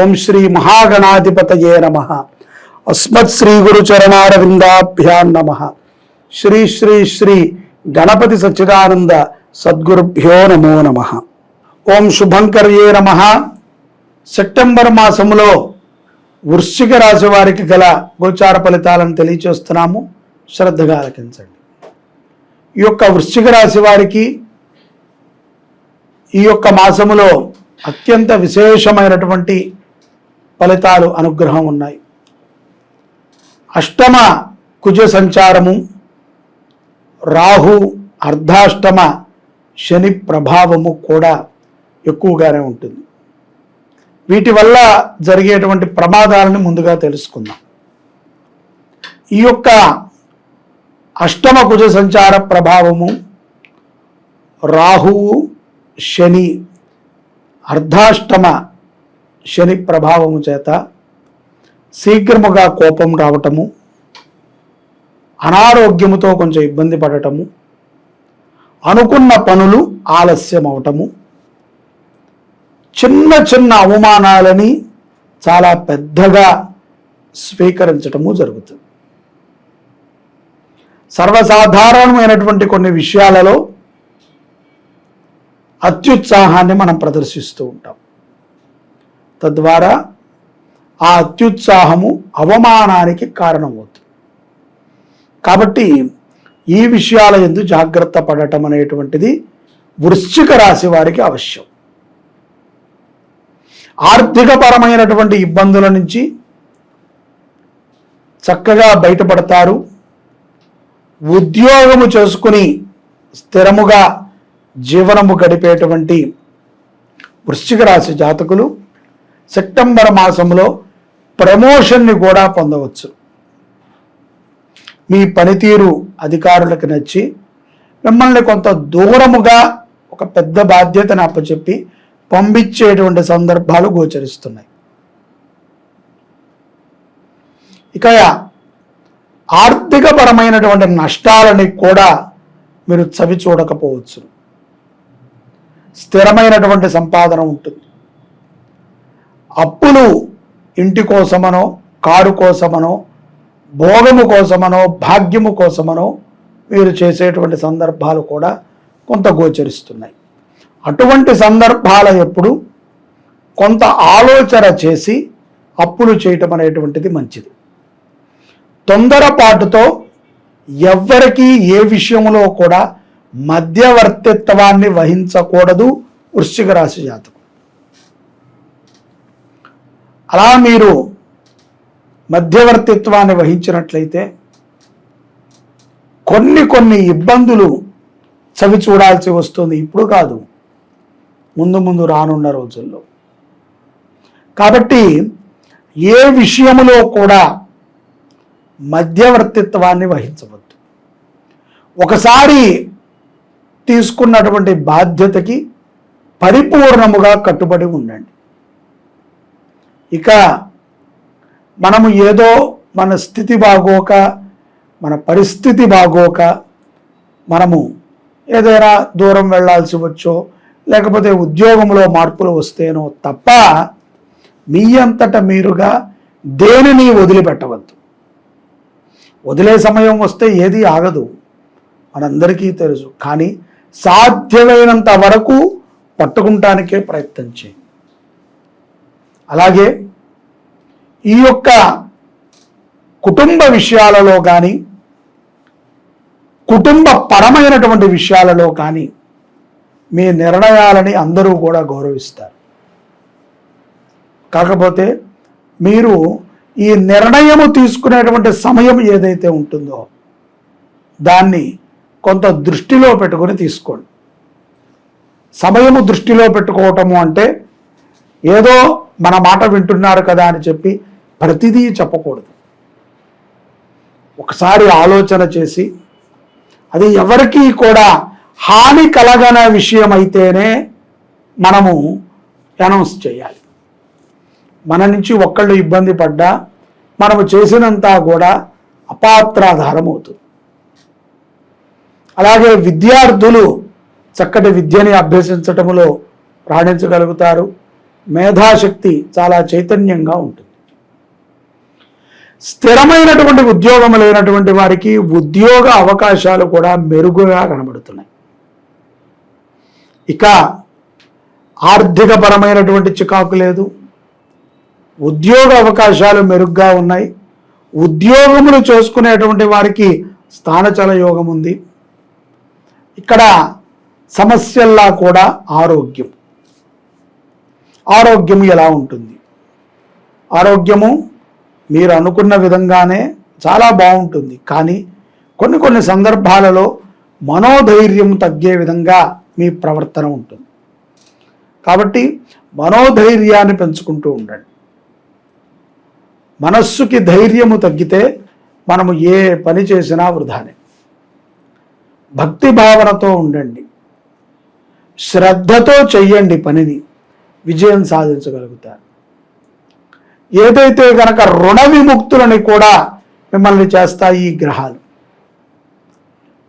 ఓం శ్రీ మహాగణాధిపతయే నమ. అస్మత్ శ్రీ గురు చరణారవిందాభ్యాం నమ. శ్రీ శ్రీ శ్రీ గణపతి సచ్చిదానంద సద్గురుభ్యో నమో నమ. ఓం శుభంకర్యే నమ. సెప్టెంబర్ మాసములో వృశ్చిక రాశి వారికి గల గోచార ఫలితాలను తెలియచేస్తున్నాము. శ్రద్ధగా ఆలకించండి. ఈ యొక్క వృశ్చిక రాశి వారికి ఈ యొక్క మాసములో అత్యంత విశేషమైనటువంటి ఫలితాలు అనుగ్రహం ఉన్నాయి. అష్టమ కుజ సంచారము రాహు అర్ధాష్టమ శని ప్రభావము కూడా ఎక్కువగానే ఉంటుంది. వీటి వల్ల జరిగేటువంటి ప్రమాదాలను ముందుగా తెలుసుకుందాం. ఈ యొక్క అష్టమ కుజ సంచార ప్రభావము రాహువు శని అర్ధాష్టమ శని ప్రభావము చేత శీఘ్రముగా కోపం రావటము అనారోగ్యముతో కొంచెం ఇబ్బంది పడటము అనుకున్న పనులు ఆలస్యం అవటము చిన్న చిన్న అవమానాలని చాలా పెద్దగా స్వీకరించటము జరుగుతుంది. సర్వసాధారణమైనటువంటి కొన్ని విషయాలలో అత్యుత్సాహాన్ని మనం ప్రదర్శిస్తూ ఉంటాం. తద్వారా ఆ అత్యుత్సాహము అవమానానికి కారణమవుతుంది. కాబట్టి ఈ విషయాల ఎందు జాగ్రత్త పడటం అనేటువంటిది వృశ్చిక రాశి వారికి అవశ్యం. ఆర్థికపరమైనటువంటి ఇబ్బందుల నుంచి చక్కగా బయటపడతారు. ఉద్యోగము చేసుకుని స్థిరముగా జీవనము గడిపేటువంటి వృశ్చిక రాశి జాతకులు సెప్టెంబర్ మాసంలో ప్రమోషన్ని కూడా పొందవచ్చు. మీ పనితీరు అధికారులకు నచ్చి మిమ్మల్ని కొంత దూరముగా ఒక పెద్ద బాధ్యతను అప్పచెప్పి పంపించేటువంటి సందర్భాలు గోచరిస్తున్నాయి. ఇక ఆర్థికపరమైనటువంటి నష్టాలని కూడా మీరు చవి చూడకపోవచ్చు స్థిరమైనటువంటి సంపాదన ఉంటుంది. అప్పులు ఇంటి కోసమనో కారు కోసమనో భోగము కోసమనో భాగ్యము కోసమనో మీరు చేసేటువంటి సందర్భాలు కూడా కొంత గోచరిస్తున్నాయి. అటువంటి సందర్భాల ఎప్పుడు కొంత ఆలోచన చేసి అప్పులు చేయటం అనేటువంటిది మంచిది. తొందరపాటుతో ఎవ్వరికీ ఏ విషయంలో కూడా మధ్యవర్తిత్వాన్ని వహించకూడదు వృశ్చిక రాశి జాతకం. అలా మీరు మధ్యవర్తిత్వాన్ని వహించినట్లయితే కొన్ని కొన్ని ఇబ్బందులు చవి చూడాల్సి వస్తుంది. ఇప్పుడు కాదు. ముందు ముందు రానున్న రోజుల్లో. కాబట్టి ఏ విషయములో కూడా మధ్యవర్తిత్వాన్ని వహించవద్దు. ఒకసారి తీసుకున్నటువంటి బాధ్యతకి పరిపూర్ణముగా కట్టుబడి ఉండండి. ఇక మనము ఏదో మన స్థితి బాగోక మన పరిస్థితి బాగోక మనము ఏదైనా దూరం వెళ్ళాల్సి వచ్చో లేకపోతే ఉద్యోగంలో మార్పులు వస్తేనో తప్ప మీ అంతట మీరుగా దేనిని వదిలిపెట్టవద్దు. వదిలే సమయం వస్తే ఏది ఆగదు మనందరికీ తెలుసు. కానీ సాధ్యమైనంత వరకు పట్టుకుంటానికే ప్రయత్నం చేయండి. అలాగే ఈ యొక్క కుటుంబ విషయాలలో కానీ కుటుంబ పరమైనటువంటి విషయాలలో కానీ మీ నిర్ణయాలని అందరూ కూడా గౌరవిస్తారు. కాకపోతే మీరు ఈ నిర్ణయము తీసుకునేటువంటి సమయం ఏదైతే ఉంటుందో దాన్ని కొంత దృష్టిలో పెట్టుకొని తీసుకోండి. సమయము దృష్టిలో పెట్టుకోవటము అంటే ఏదో మన మాట వింటున్నారు కదా అని చెప్పి ప్రతిదీ చెప్పకూడదు. ఒకసారి ఆలోచన చేసి అది ఎవరికీ కూడా హాని కలగన విషయం అయితేనే మనము అనౌన్స్ చేయాలి. మన నుంచి ఒక్కళ్ళు ఇబ్బంది పడ్డా మనము చేసినంతా కూడా అపాత్రాధారం అవుతుంది. అలాగే విద్యార్థులు చక్కటి విద్యని అభ్యసించటంలో రాణించగలుగుతారు. మేధాశక్తి చాలా చైతన్యంగా ఉంటుంది. స్థిరమైనటువంటి ఉద్యోగం లేనటువంటి వారికి ఉద్యోగ అవకాశాలు కూడా మెరుగుగా కనబడుతున్నాయి. ఇక ఆర్థికపరమైనటువంటి చికాకు లేదు. ఉద్యోగ అవకాశాలు మెరుగ్గా ఉన్నాయి. ఉద్యోగములు చేసుకునేటువంటి వారికి స్థానచల యోగం ఉంది. ఇక్కడ సమస్యల్లా కూడా ఆరోగ్యం. ఆరోగ్యం ఎలా ఉంటుంది? ఆరోగ్యము మీరు అనుకున్న విధంగానే చాలా బాగుంటుంది. కానీ కొన్ని కొన్ని సందర్భాలలో మనోధైర్యం తగ్గే విధంగా మీ ప్రవర్తన ఉంటుంది. కాబట్టి మనోధైర్యాన్ని పెంచుకుంటూ ఉండండి. మనస్సుకి ధైర్యము తగ్గితే మనము ఏ పని చేసినా వృధానే. భక్తి భావనతో ఉండండి. శ్రద్ధతో చెయ్యండి పనిని. విజయం సాధించగలుగుతారు ఏదైతే కనుక రుణ విముక్తులని కూడా మిమ్మల్ని చేస్తాయి ఈ గ్రహాలు.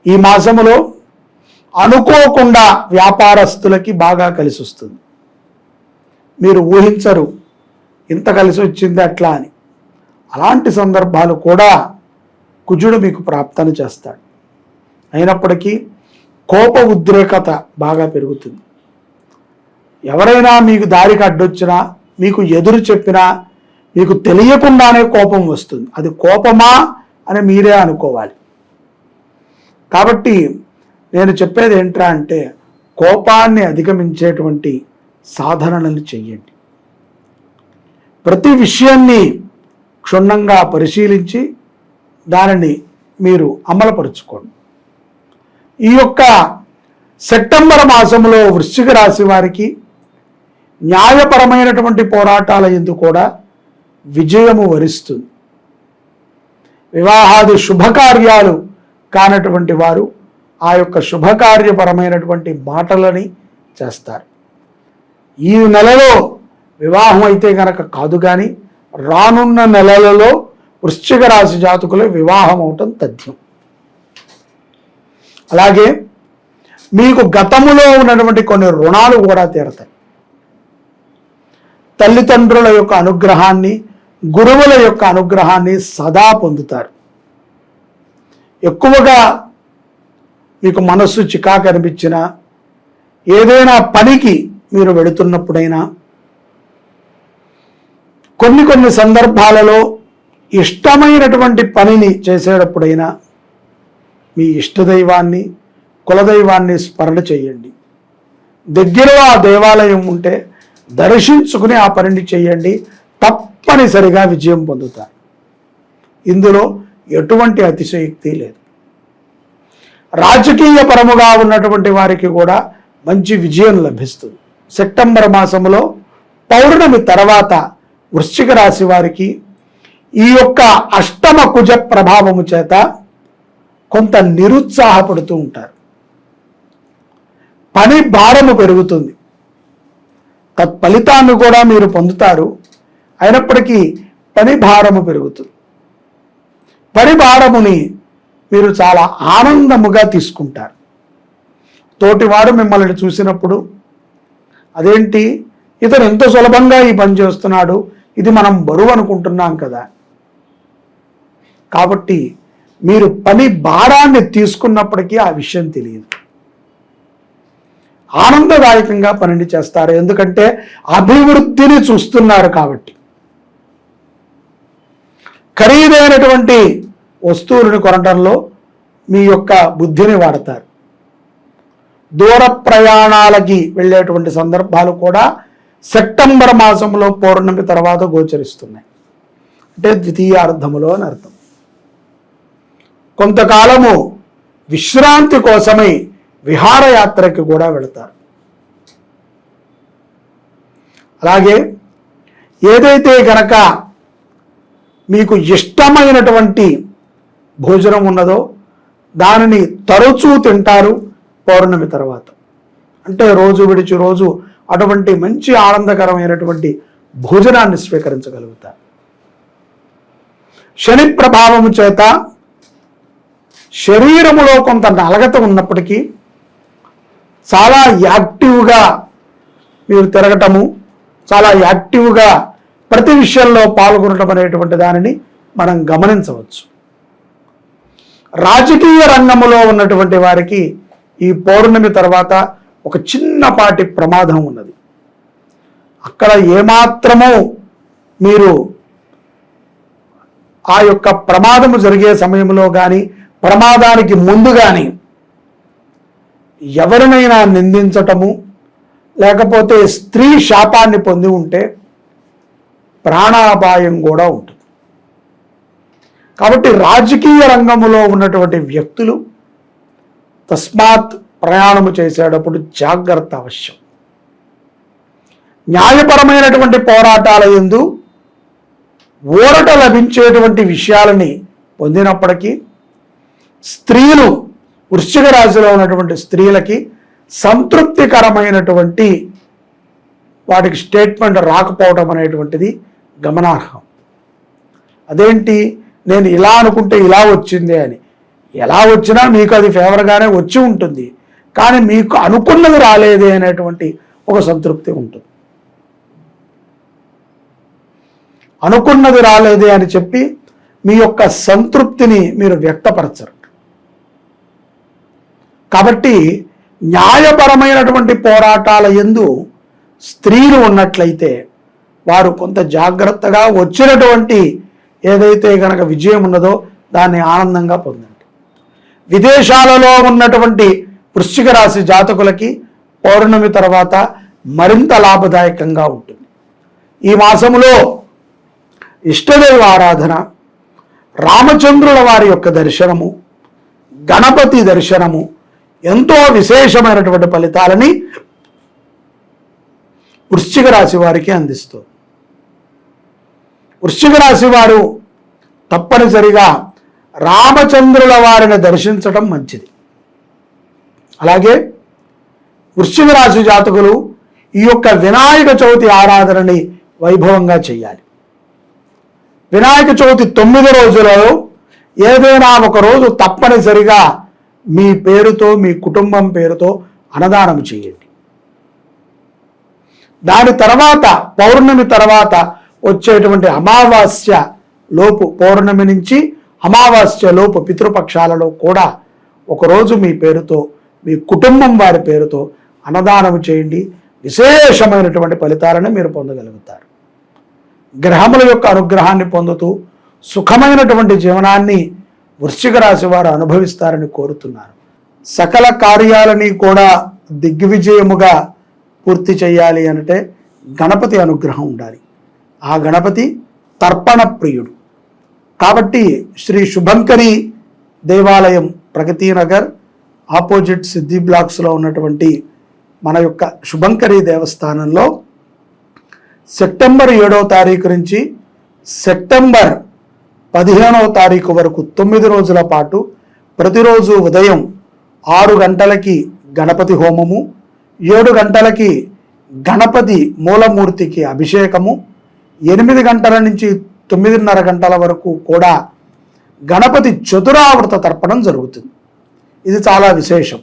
ఈ మాసములో అనుకోకుండా వ్యాపారస్తులకి బాగా కలిసి వస్తుంది. మీరు ఊహించరు ఇంత కలిసి వచ్చింది అట్లా అని. అలాంటి సందర్భాలు కూడా కుజుడు మీకు ప్రాప్తన చేస్తాడు. అయినప్పటికీ కోప ఉద్రేకత బాగా పెరుగుతుంది. ఎవరైనా మీకు దారికి అడ్డొచ్చినా మీకు ఎదురు చెప్పినా మీకు తెలియకుండానే కోపం వస్తుంది. అది కోపమా అని మీరే అనుకోవాలి. కాబట్టి నేను చెప్పేది ఏంట్రా అంటే కోపాన్ని అధిగమించేటువంటి సాధనలను చెయ్యండి. ప్రతి విషయాన్ని క్షుణ్ణంగా పరిశీలించి దానిని మీరు అమలుపరుచుకోండి. ఈ యొక్క సెప్టెంబర్ మాసంలో వృశ్చిక రాశి వారికి న్యాయపరమైనటువంటి పోరాటాల ఎందు కూడా విజయము వరిస్తుంది. వివాహాది శుభకార్యాలు కానటువంటి వారు ఆ యొక్క శుభకార్యపరమైనటువంటి మాటలని చేస్తారు. ఈ నెలలో వివాహం అయితే కనుక కాదు కానీ రానున్న నెలలలో వృశ్చిక రాశి జాతకులు వివాహం అవటం తథ్యం. అలాగే మీకు గతములో ఉన్నటువంటి కొన్ని రుణాలు కూడా తీరతాయి. తల్లిదండ్రుల యొక్క అనుగ్రహాన్ని గురువుల యొక్క అనుగ్రహాన్ని సదా పొందుతారు. ఎక్కువగా మీకు మనస్సు చికాకు అనిపించినా ఏదైనా పనికి మీరు వెళుతున్నప్పుడైనా కొన్ని కొన్ని సందర్భాలలో ఇష్టమైనటువంటి పనిని చేసేటప్పుడైనా మీ ఇష్టదైవాన్ని కులదైవాన్ని స్మరణ చేయండి. దగ్గరలో ఆ దేవాలయం ఉంటే దర్శించుకుని ఆ పనిని చేయండి. తప్పనిసరిగా విజయం పొందుతారు. ఇందులో ఎటువంటి అతిశయోక్తి లేదు. రాజకీయ పరముగా ఉన్నటువంటి వారికి కూడా మంచి విజయం లభిస్తుంది. సెప్టెంబర్ మాసంలో పౌర్ణమి తర్వాత వృశ్చిక రాశి వారికి ఈ యొక్క అష్టమ కుజ ప్రభావము చేత కొంత నిరుత్సాహపడుతూ ఉంటారు. పని భారము పెరుగుతుంది. తత్ఫలితాన్ని కూడా మీరు పొందుతారు. అయినప్పటికీ పని భారము పెరుగుతుంది. పని భారముని మీరు చాలా ఆనందముగా తీసుకుంటారు. తోటివాడు మిమ్మల్ని చూసినప్పుడు అదేంటి? ఇతను ఎంత సులభంగా ఈ పని చేస్తున్నాడు. ఇది మనం బరువు అనుకుంటున్నాం కదా. కాబట్టి మీరు పని భారాన్ని తీసుకున్నప్పటికీ ఆ విషయం తెలియదు. ఆనందదాయకంగా పనిని చేస్తారు. ఎందుకంటే అభివృద్ధిని చూస్తున్నారు కాబట్టి. ఖరీదైనటువంటి వస్తువులను కొనడంలో మీ యొక్క బుద్ధిని వాడతారు. దూర ప్రయాణాలకి వెళ్ళేటువంటి సందర్భాలు కూడా సెప్టెంబర్ మాసంలో పౌర్ణమి తర్వాత గోచరిస్తున్నాయి. అంటే ద్వితీయ అర్థములో అని అర్థం. కొంతకాలము విశ్రాంతి కోసమై విహారయాత్రకి కూడా వెళతారు. అలాగే ఏదైతే గనక మీకు ఇష్టమైనటువంటి భోజనం ఉన్నదో దానిని తరచూ తింటారు పౌర్ణమి తర్వాత. అంటే రోజు విడిచి రోజు అటువంటి మంచి ఆనందకరమైనటువంటి భోజనాన్ని స్వీకరించగలుగుతారు. శని ప్రభావము చేత శరీరములో కొంత నలగత ఉన్నప్పటికీ చాలా యాక్టివ్గా మీరు తిరగటము చాలా యాక్టివ్గా ప్రతి విషయంలో పాల్గొనటం అనేటువంటి దానిని మనం గమనించవచ్చు. రాజకీయ రంగంలో ఉన్నటువంటి వారికి ఈ పౌర్ణమి తర్వాత ఒక చిన్నపాటి ప్రమాదం ఉన్నది. అక్కడ ఏమాత్రమో మీరు ఆ యొక్క ప్రమాదము జరిగే సమయంలో కానీ ప్రమాదానికి ముందు కానీ ఎవరినైనా నిందించటము లేకపోతే స్త్రీ శాపాన్ని పొంది ఉంటే ప్రాణాపాయం కూడా ఉంటుంది. కాబట్టి రాజకీయ రంగంలో ఉన్నటువంటి వ్యక్తులు తస్మాత్ ప్రయాణము చేసేటప్పుడు జాగ్రత్త అవశ్యం. న్యాయపరమైనటువంటి పోరాటాల ఎందు ఊరట లభించేటువంటి విషయాలని పొందినప్పటికీ స్త్రీలు వృశ్చిక రాశిలో ఉన్నటువంటి స్త్రీలకి సంతృప్తికరమైనటువంటి వాటికి స్టేట్మెంట్ రాకపోవడం అనేటువంటిది గమనార్హం. అదేంటి? నేను ఇలా అనుకుంటే ఇలా వచ్చింది అని. ఎలా వచ్చినా మీకు అది ఫేవర్గానే వచ్చి ఉంటుంది. కానీ మీకు అనుకున్నది రాలేదే అనేటువంటి ఒక సంతృప్తి ఉంటుంది. అనుకున్నది రాలేదే అని చెప్పి మీ యొక్క సంతృప్తిని మీరు వ్యక్తపరచరు. కాబట్టి న్యాయపరమైనటువంటి పోరాటాల ఎందు స్త్రీలు ఉన్నట్లయితే వారు కొంత జాగ్రత్తగా వచ్చినటువంటి ఏదైతే కనుక విజయం ఉన్నదో దాన్ని ఆనందంగా పొందండి. విదేశాలలో ఉన్నటువంటి వృశ్చిక రాశి జాతకులకి పౌర్ణమి తర్వాత మరింత లాభదాయకంగా ఉంటుంది. ఈ మాసములో ఇష్టదైవ ఆరాధన రామచంద్రుల వారి యొక్క దర్శనము గణపతి దర్శనము ఎంతో విశేషమైనటువంటి ఫలితాలని వృశ్చిక రాశి వారికి అందిస్తుంది. వృశ్చిక రాశి వారు తప్పనిసరిగా రామచంద్రుల వారిని దర్శించటం మంచిది. అలాగే వృశ్చిక రాశి జాతకులు ఈ యొక్క వినాయక చవితి ఆరాధనని వైభవంగా చేయాలి వినాయక చవితి తొమ్మిది రోజులలో ఏదైనా ఒక రోజు తప్పనిసరిగా మీ పేరుతో మీ కుటుంబం పేరుతో అన్నదానం చేయండి. దాని తర్వాత పౌర్ణమి తర్వాత వచ్చేటువంటి అమావాస్య లోపు పౌర్ణమి నుంచి అమావాస్య లోపు పితృపక్షాలలో కూడా ఒకరోజు మీ పేరుతో మీ కుటుంబం వారి పేరుతో అన్నదానం చేయండి. విశేషమైనటువంటి ఫలితాలను మీరు పొందగలుగుతారు. గ్రహముల యొక్క అనుగ్రహాన్ని పొందుతూ సుఖమైనటువంటి జీవనాన్ని వృశ్చిక రాశి వారు అనుభవిస్తారని కోరుతున్నారు. సకల కార్యాలని కూడా దిగ్విజయముగా పూర్తి చేయాలి అంటే గణపతి అనుగ్రహం ఉండాలి. ఆ గణపతి తర్పణ ప్రియుడు. కాబట్టి శ్రీ శుభంకరి దేవాలయం ప్రగతి నగర్ ఆపోజిట్ సిద్ధి బ్లాక్స్లో ఉన్నటువంటి మన యొక్క శుభంకరి దేవస్థానంలో సెప్టెంబర్ ఏడవ తారీఖు నుంచి సెప్టెంబర్ పదిహేనవ తారీఖు వరకు తొమ్మిది రోజుల పాటు ప్రతిరోజు ఉదయం ఆరు గంటలకి గణపతి హోమము ఏడు గంటలకి గణపతి మూలమూర్తికి అభిషేకము ఎనిమిది గంటల నుంచి తొమ్మిదిన్నర గంటల వరకు కూడా గణపతి చతురావృత తర్పణం జరుగుతుంది. ఇది చాలా విశేషం.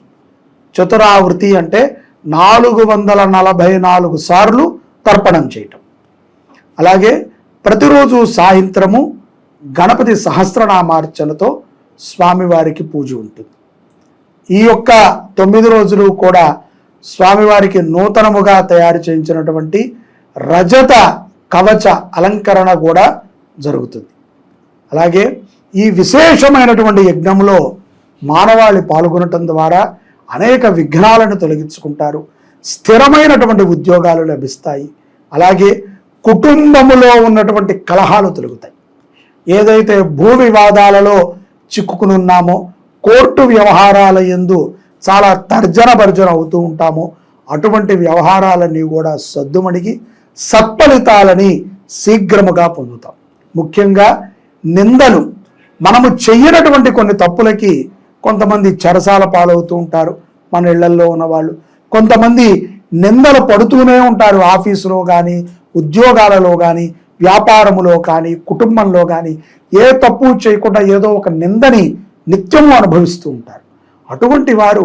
చతురావృతి అంటే నాలుగు వందల నలభై నాలుగు సార్లు తర్పణం చేయటం. అలాగే ప్రతిరోజు సాయంత్రము గణపతి సహస్రనామార్చనతో స్వామివారికి పూజ ఉంటుంది. ఈ యొక్క తొమ్మిది రోజులు కూడా స్వామివారికి నూతనముగా తయారు చేయించినటువంటి రజత కవచ అలంకరణ కూడా జరుగుతుంది. అలాగే ఈ విశేషమైనటువంటి యజ్ఞంలో మానవాళి పాల్గొనటం ద్వారా అనేక విఘ్నాలను తొలగించుకుంటారు. స్థిరమైనటువంటి ఉద్యోగాలు లభిస్తాయి. అలాగే కుటుంబములో ఉన్నటువంటి కలహాలు తొలుగుతాయి. ఏదైతే భూ వివాదాలలో చిక్కుకునున్నామో కోర్టు వ్యవహారాల ఎందు చాలా తర్జన భర్జన అవుతూ ఉంటామో అటువంటి వ్యవహారాలన్నీ కూడా సద్దుమణిగి సత్ఫలితాలని శీఘ్రముగా పొందుతాం. ముఖ్యంగా నిందలు. మనము చెయ్యనటువంటి కొన్ని తప్పులకి కొంతమంది చెరసాల పాలవుతూ ఉంటారు మన ఇళ్ళల్లో ఉన్నవాళ్ళు. కొంతమంది నిందలు పడుతూనే ఉంటారు ఆఫీసులో కానీ ఉద్యోగాలలో కానీ వ్యాపారములో కానీ కుటుంబంలో కానీ ఏ తప్పు చేయకుండా ఏదో ఒక నిందని నిత్యము అనుభవిస్తూ ఉంటారు. అటువంటి వారు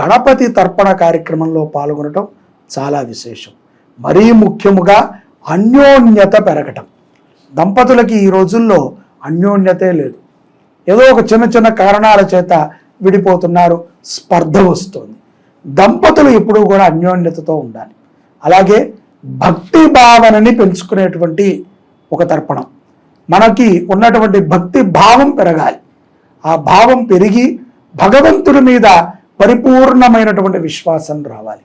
గణపతి తర్పణ కార్యక్రమంలో పాల్గొనటం చాలా విశేషం. మరీ ముఖ్యముగా అన్యోన్యత పెరగటం. దంపతులకి ఈ రోజుల్లో అన్యోన్యతే లేదు. ఏదో ఒక చిన్న చిన్న కారణాల చేత విడిపోతున్నారు స్పర్ధ వస్తుంది. దంపతులు ఎప్పుడూ కూడా అన్యోన్యతతో ఉండాలి. అలాగే భక్తి భావనని పెంచుకునేటువంటి ఒక తర్పణం. మనకి ఉన్నటువంటి భక్తి భావం పెరగాలి. ఆ భావం పెరిగి భగవంతుడి మీద పరిపూర్ణమైనటువంటి విశ్వాసం రావాలి.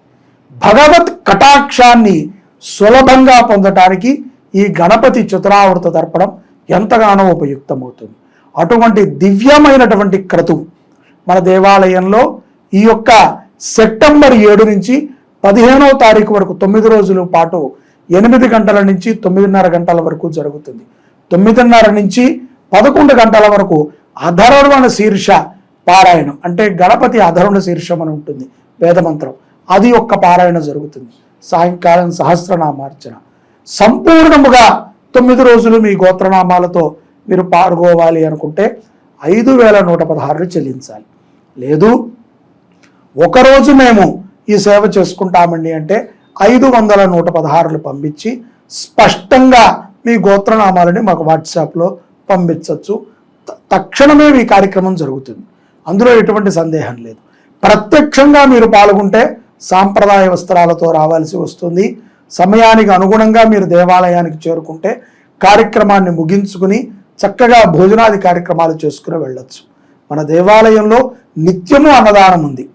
భగవత్ కటాక్షాన్ని సులభంగా పొందటానికి ఈ గణపతి చతురావృత తర్పణం ఎంతగానో ఉపయుక్తమవుతుంది. అటువంటి దివ్యమైనటువంటి క్రతువు మన దేవాలయంలో ఈ యొక్క సెప్టెంబర్ ఏడు నుంచి పదిహేనవ తారీఖు వరకు తొమ్మిది రోజుల పాటు ఎనిమిది గంటల నుంచి తొమ్మిదిన్నర గంటల వరకు జరుగుతుంది. తొమ్మిదిన్నర నుంచి పదకొండు గంటల వరకు అధర్వణ శీర్ష పారాయణం అంటే గణపతి అధర్వణ శీర్షం అని ఉంటుంది వేదమంత్రం. అది ఒక్క పారాయణ జరుగుతుంది. సాయంకాలం సహస్రనామార్చన. సంపూర్ణముగా తొమ్మిది రోజులు మీ గోత్రనామాలతో మీరు పాల్గొవాలి అనుకుంటే ఐదు వేల నూట పదహారులు చెల్లించాలి. లేదు ఒకరోజు మేము ఈ సేవ చేసుకుంటామండి అంటే ఐదు వందల నూట పదహారులు పంపించి స్పష్టంగా మీ గోత్రనామాలని మాకు వాట్సాప్లో పంపించవచ్చు. త- తక్షణమే మీ కార్యక్రమం జరుగుతుంది. అందులో ఎటువంటి సందేహం లేదు. ప్రత్యక్షంగా మీరు పాల్గొంటే సాంప్రదాయ వస్త్రాలతో రావాల్సి వస్తుంది. సమయానికి అనుగుణంగా మీరు దేవాలయానికి చేరుకుంటే కార్యక్రమాన్ని ముగించుకుని చక్కగా భోజనాది కార్యక్రమాలు చేసుకుని వెళ్ళొచ్చు. మన దేవాలయంలో నిత్యము అన్నదానం ఉంది.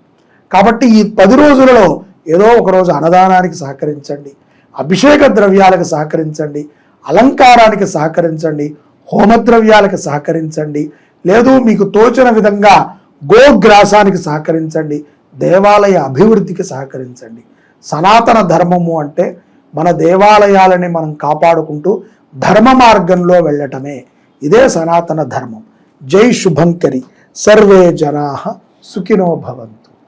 కాబట్టి ఈ పది రోజులలో ఏదో ఒకరోజు అన్నదానానికి సహకరించండి అభిషేక ద్రవ్యాలకు సహకరించండి అలంకారానికి సహకరించండి హోమద్రవ్యాలకు సహకరించండి లేదు మీకు తోచిన విధంగా గోగ్రాసానికి సహకరించండి దేవాలయ అభివృద్ధికి సహకరించండి. సనాతన ధర్మము అంటే మన దేవాలయాలని మనం కాపాడుకుంటూ ధర్మ మార్గంలో వెళ్ళటమే. ఇదే సనాతన ధర్మం. జై శుభంకరి. సర్వే జనా సుఖినో భవంతు.